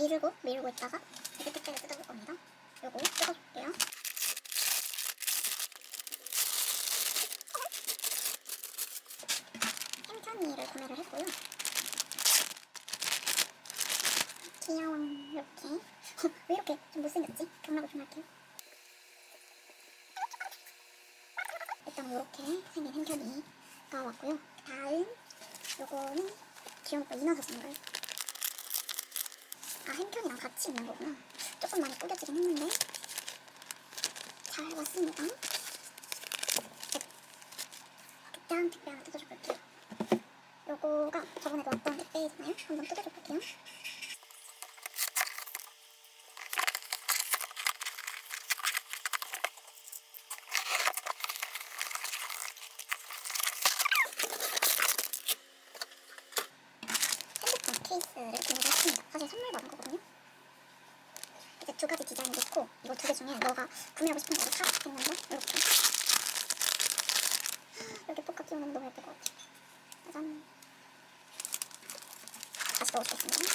미루고 미루고 있다가 이렇게 택배를 뜯어볼 겁니다. 요거 뜯어줄게요. 햄편이를 구매를 했고요. 귀여워 이렇게 왜 이렇게 좀 못생겼지? 경락을 좀 할게요. 일단 이렇게 생긴 햄편이가 왔고요. 다음 요거는 귀여운 인어 사진인가요? 아 햄편이랑 같이 있는 거구나. 조금 많이 꾸겨지긴 했는데 잘 왔습니다. 네. 일단 택배 하나 뜯어줘 볼게요. 요거가 저번에도 왔던 택배잖아요. 한번 뜯어줘 볼게요. 사실 선물 받은 거거든요. 이제 두 가지 디자인이 있고 이거 두 개 중에 너가 구매하고 싶은 거를 사 했는데 이렇게 이렇게 포카 끼우는 너무 예쁠 것 같아. 짜잔. 다시 넣어주겠습니다.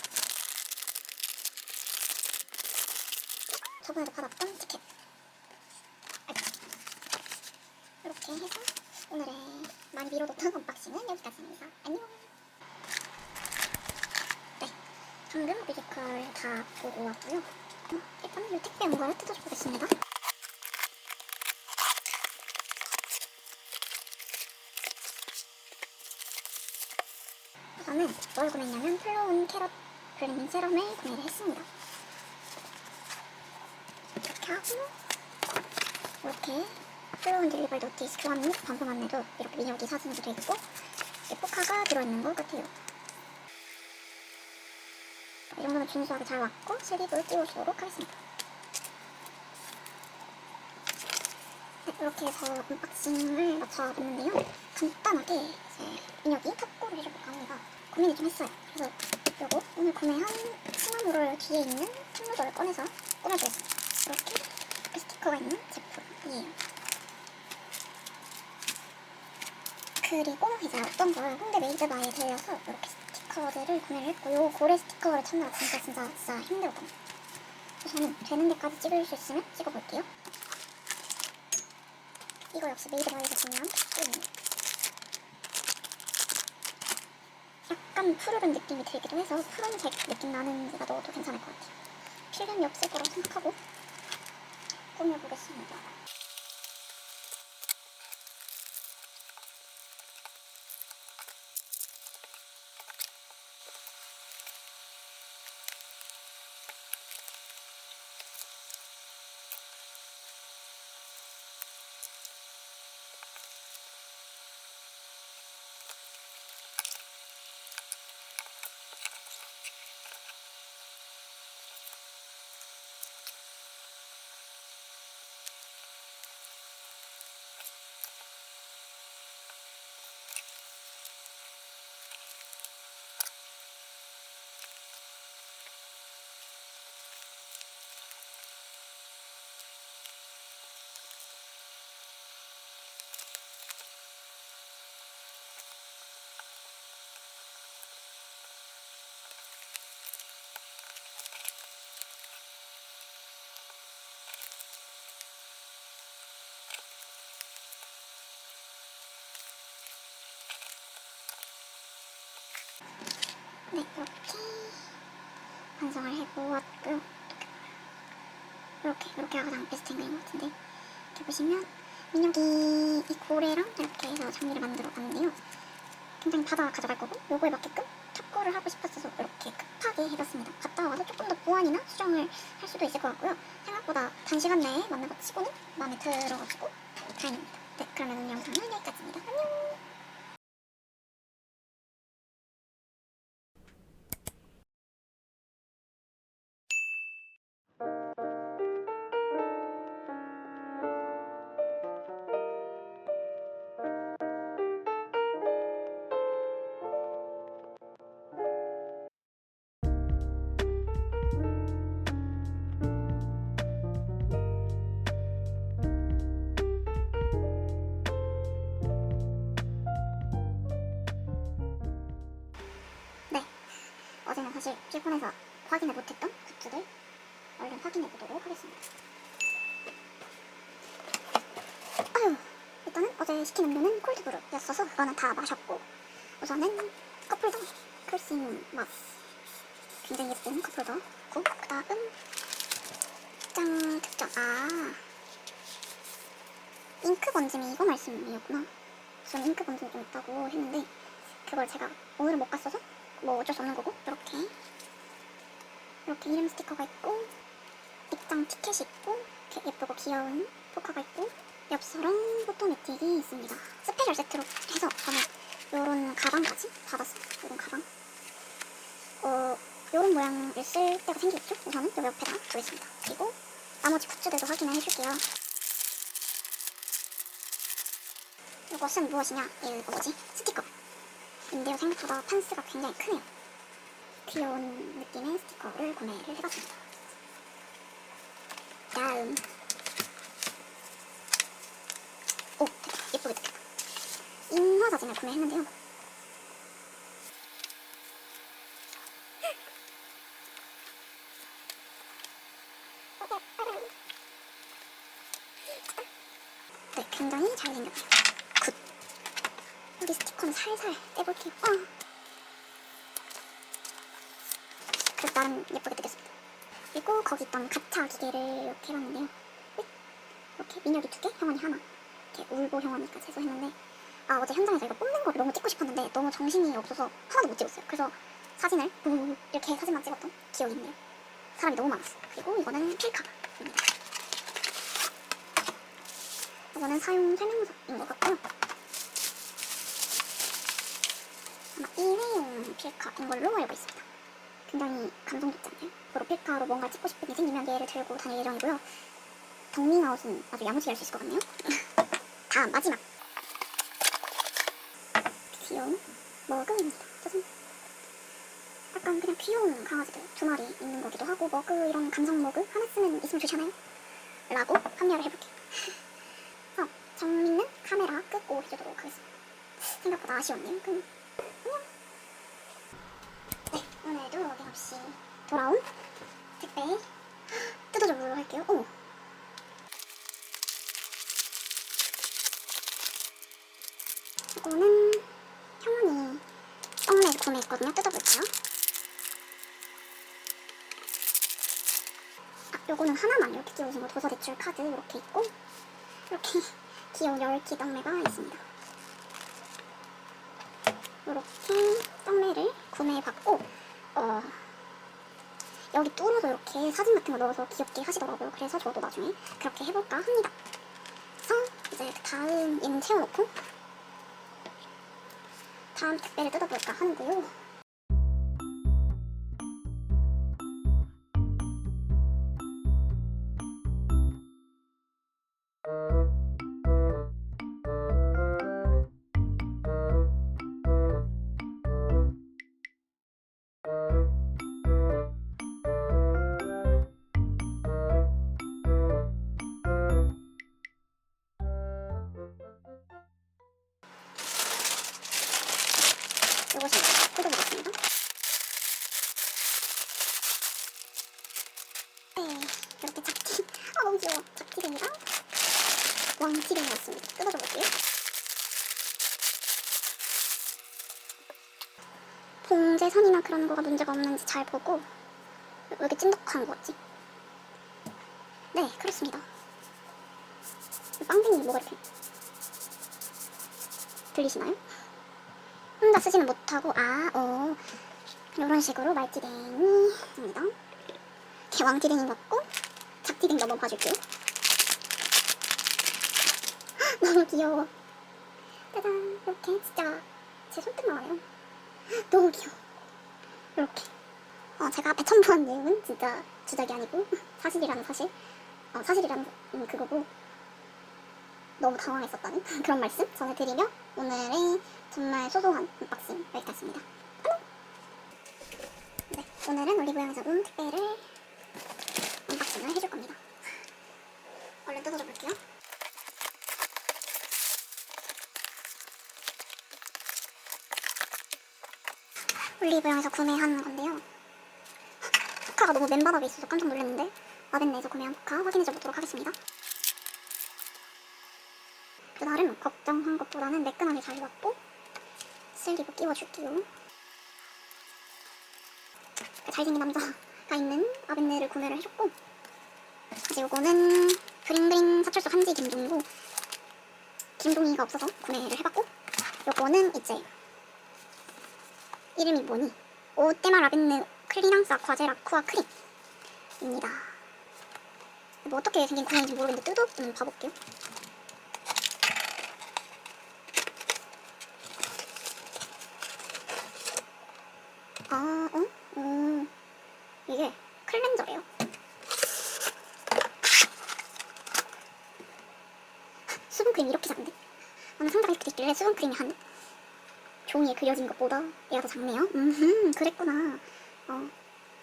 저번에도 받았던 티켓. 이렇게 해서 오늘의 많이 미뤄뒀던 언박싱은 여기까지입니다. 안녕. 네, 방금 뮤지컬 다 보고 왔고요. 어, 일단 이 택배 온 거를 뜯어줘 보겠습니다. 저는 뭘 구매했냐면 플로운 캐럿 블렌딩 세럼을 구매를 했습니다. 이렇게 하고 이렇게 플로운 딜리벌 노티스 교환 및 반품 안내도 이렇게 민혁이 사진으로 되어 있고 이 포카가 들어있는 것 같아요. 이 정도면 준수하게 잘 왔고 슬립을 띄워주도록 하겠습니다. 네, 이렇게 해서 언박싱을 마쳐봤는데요. 간단하게 이제 민혁이 탑골을 해줘볼까 합니다. 고민을 좀 했어요. 그래서 요거 오늘 구매한 시나모롤 뒤에 있는 탑노더를 꺼내서 꾸며주겠습니다. 이렇게 그 스티커가 있는 제품이에요. 그리고 이제 어떤 걸 홍대 메이드바에 들려서 이렇게 스티커들을 구매를 했고 요 고래 스티커를 찾느라 진짜 진짜 진짜. 그래서 저는 되는 데까지 찍을 수 있으면 찍어볼게요. 이거 역시 메이드바에서 구매한 팩입니다. 약간 푸르른 느낌이 들기도 해서 푸른색 느낌 나는 데가 넣어도 괜찮을 것 같아요. 필름이 없을 거라고 생각하고 꾸며보겠습니다. 네, 이렇게 완성을 해보았고요. 이렇게, 이렇게 가장 베스트인 것 같은데 이렇게 보시면 민혁이 이 고래랑 이렇게 해서 장미를 만들어 봤는데요. 굉장히 받아 가져갈 거고 요거에 맞게끔 탑골을 하고 싶었어서 이렇게 급하게 해봤습니다. 갔다 와서 조금 더 보완이나 수정을 할 수도 있을 것 같고요. 생각보다 단시간 내에 맞는 것 치고는 마음에 들어가지고 사실 피곤해서 확인을 못했던 굿즈들 얼른 확인해 보도록 하겠습니다. 아유, 일단은 어제 시킨 음료는 콜드브루였어서 그거는 다 마셨고 우선은 커플더 클싱 맛 굉장히 예쁜 커플더 고 그 다음 짠 특정 아 잉크 번짐이 이거 말씀이었구나. 저는 잉크 번짐이 좀 있다고 했는데 그걸 제가 오늘은 못 갔어서 뭐 어쩔 수 없는 거고 이렇게 이렇게 이름 스티커가 있고 입장 티켓이 있고 이렇게 예쁘고 귀여운 포카가 있고 엽서랑 포토 매틱이 있습니다. 스페셜 세트로 해서 저는 요런 가방까지 받았어요. 요런 가방. 어, 요런 모양을 쓸 때가 생기겠죠? 우선은 요 옆에다 두겠습니다. 그리고 나머지 굿즈들도 확인을 해줄게요. 이것은 무엇이냐? 이거 뭐지? 스티커. 인데요 생각보다 판스가 굉장히 크네요. 귀여운 느낌의 스티커를 구매를 해봤습니다. 다음. 오. 예쁘게 됐다. 인화 사진을 구매했는데요. 네, 굉장히 잘생겼어요. 굿. 여기 스티커는 살살 떼볼게요. 아. 그래서 나름 예쁘게 뜯겼습니다. 그리고 거기 있던 가차 기계를 이렇게 해봤는데요. 네? 이렇게 민혁이 두 개, 형원이 하나. 이렇게 울보 형원이까지 해서 했는데 아 어제 현장에서 이거 뽑는 거를 너무 찍고 싶었는데 너무 정신이 없어서 하나도 못 찍었어요. 그래서 사진을 우 이렇게 사진만 찍었던 기억이 있네요. 사람이 너무 많았어요. 그리고 이거는 필카입니다. 이거는 사용 설명서인 것 같고요. 아마 일회용 필카인 걸로 알고 있습니다. 굉장히 감동 깊지 않나요? 앞으로 필카로 뭔가 찍고 싶은 게 생기면 얘를 들고 다닐 예정이고요. 덕밍아웃은 아주 야무지게 할 수 있을 것 같네요. 다음 마지막 귀여운 머그입니다. 짜잔. 약간 그냥 귀여운 강아지들 두 마리 있는 거기도 하고 머그 이런 감성 머그 하나 쓰면 있으면 좋잖아요. 라고 합리화를 해볼게요. 그래서 정민은 카메라 끄고 해주도록 하겠습니다. 생각보다 아쉬웠네요. 그럼. 네, 오늘도 어김없이 돌아온 택배 뜯어줘 보도록 할게요. 오. 이거는 형원이 썸네에서 구매했거든요. 뜯어볼게요. 아, 요거는 하나만 이렇게 끼워진 거 도서 대출 카드 이렇게 있고 이렇게 귀여운 열기 떡매가 있습니다. 이렇게 떡매를 구매해봤고 어, 여기 뚫어서 이렇게 사진 같은 거 넣어서 귀엽게 하시더라고요. 그래서 저도 나중에 그렇게 해볼까 합니다. 그래서 이제 그 다음 얘는 채워놓고 다음 택배를 뜯어볼까 하는데요. 네, 이렇게 잡티. 아, 너무 귀여워. 잡티뱅이랑 왕티뱅이 왔습니다. 뜯어줘 볼게요. 봉제선이나 그런 거가 문제가 없는지 잘 보고 왜 이렇게 찐득한 거지? 네, 그렇습니다. 빵댕이 뭐가 이렇게 들리시나요? 혼자 쓰지는 못하고 아, 어 이런 식으로 말티댕이입니다. 것 같고 작티댕 한번 봐줄게요. 너무 귀여워. 짜잔 이렇게 진짜 제 손등 나와요. 너무 귀여워. 이렇게. 어, 제가 앞에 첨부한 내용은 진짜 주작이 아니고 사실이라는 사실. 어, 사실이라는 음, 그거고 너무 당황했었다는 그런 말씀 전해드리며 오늘의 정말 소소한 언박싱 여기까지입니다. 네, 오늘은 올리브영에서 온 택배를 언박싱을 해줄 겁니다. 얼른 뜯어줘 볼게요. 올리브영에서 구매한 건데요. 포카가 너무 맨바닥에 있어서 깜짝 놀랐는데 아벤네에서 구매한 포카 확인해 보도록 하겠습니다. 나름 걱정한 것보다는 매끈하게 잘 왔고 슬리브 끼워줄게요. 잘생긴 남자 가 있는 아벤네를 구매를 해줬고 이제 요거는 그린그린 사철소 한지 김종이고 김종이가 없어서 구매를 해봤고 요거는 이제 이름이 뭐니? 오테마 라벤느 클리랑스 아쿠아 젤 아쿠아 크림입니다. 뭐 어떻게 생긴 구멍인지 모르겠는데 뜯어 음, 봐볼게요. 아, 어? 음, 이게 클렌저래요. 수분크림 이렇게 작은데? 나는 상자가 이렇게 있길래 수분크림이 한 종이에 그려진 것보다 얘가 더 작네요. 음, 그랬구나. 어,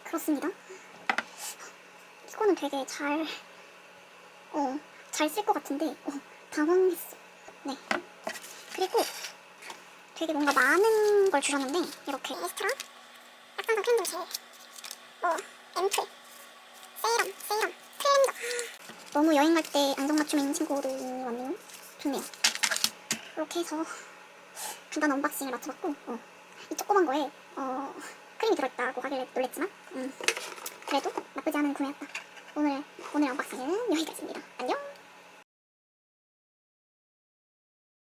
그렇습니다. 이거는 되게 잘, 어, 잘 쓸 것 같은데, 어, 당황했어. 네. 그리고 되게 뭔가 많은 걸 주셨는데, 이렇게 에스트라, 약간더 크림도 젤, 뭐, 앰플, 세이럼, 세이럼, 클렌저. 너무 여행 갈 때 안성 맞춤인 친구들 왔네요. 좋네요. 이렇게 해서 간단한 언박싱을 마쳐봤고 어, 이 조그만 거에 어, 크림이 들어있다고 하길래 놀랬지만 음, 그래도 나쁘지 않은 구매였다. 오늘 오늘 언박싱은 여기까지입니다. 안녕.